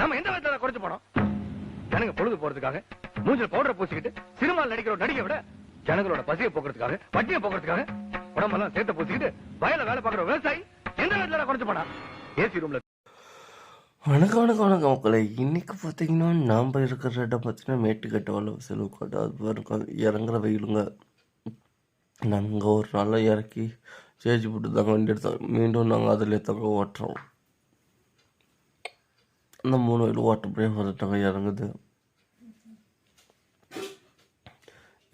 நம்ம எந்த விதத்துல குறைச்சு போனோம்? ஜனங்க பொழுது போறதுக்காக மூஞ்சில் பவுடரை பூசிக்கிட்டு சினிமாவில் நடிக்கிற நடிகை விட ஜனங்களோட பசியை போக்குறதுக்காக பட்டியை போக்குறதுக்காக உடம்பெல்லாம் சேர்த்த பூசிக்கிட்டு வயல வேலை பார்க்குற விவசாயி எந்த விதத்துல குறைச்சு போனா ஏசி ரூம்ல வணக்கம் வணக்கம் வணக்கம் மக்களை. இன்னைக்கு பார்த்தீங்கன்னா நாம் இருக்கிற இடம் பார்த்தீங்கன்னா மேட்டுக்கட்டு வளவு செலவுக்காட்டு அது பாருங்க இறங்குற வெயிலுங்க. நாங்கள் ஒரு நாளில் இறக்கி சேஜ் போட்டு தாங்க வண்டி எடுத்தோம் மீண்டும் நாங்கள் அதில் தாங்க ஓட்டுறோம். அந்த மூணு வயல் ஓட்ட முடியாம வந்துட்டாங்க இறங்குது.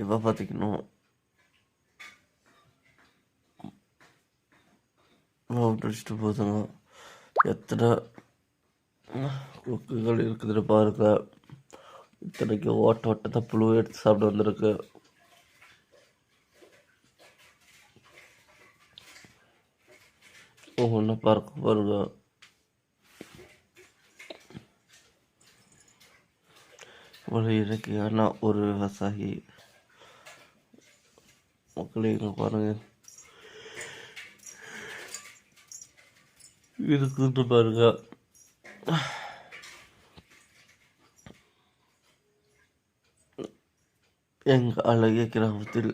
இப்போ பார்த்தீங்கன்னா அடிச்சுட்டு போதுங்க. எத்தனை கொக்குகள் இருக்குதுன்னு பாருங்க. இத்தனைக்கு ஓட்ட ஓட்டத்தை புழு எடுத்து சாப்பிட்டு வந்திருக்கு. ஒவ்வொன்றா பார்க்க பாருங்க ஒரு இயற்கையான ஒரு விவசாயி மக்களை இங்க பாருங்க. இருக்குன்னு பாருங்க. எங்கள் அழகிய கிராமத்தில்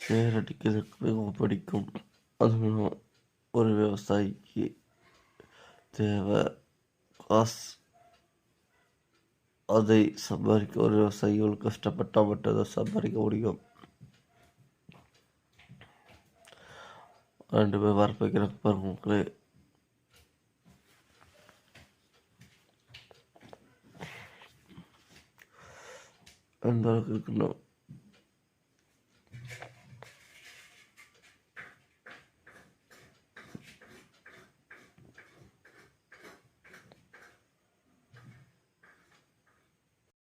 சேரடிக்கிறதுக்கு மிகவும் பிடிக்கும். அதுவும் ஒரு விவசாயிக்கு தேவை. காசு அதை சம்பாதிக்க ஒரு விவசாயிகள் கஷ்டப்பட்டால் மட்டும்தான் சம்பாதிக்க முடியும். ரெண்டு பேர் வரப்பைக்கிறாங்க பாருங்க மக்களே. அந்த அளவுக்கு இருக்கணும்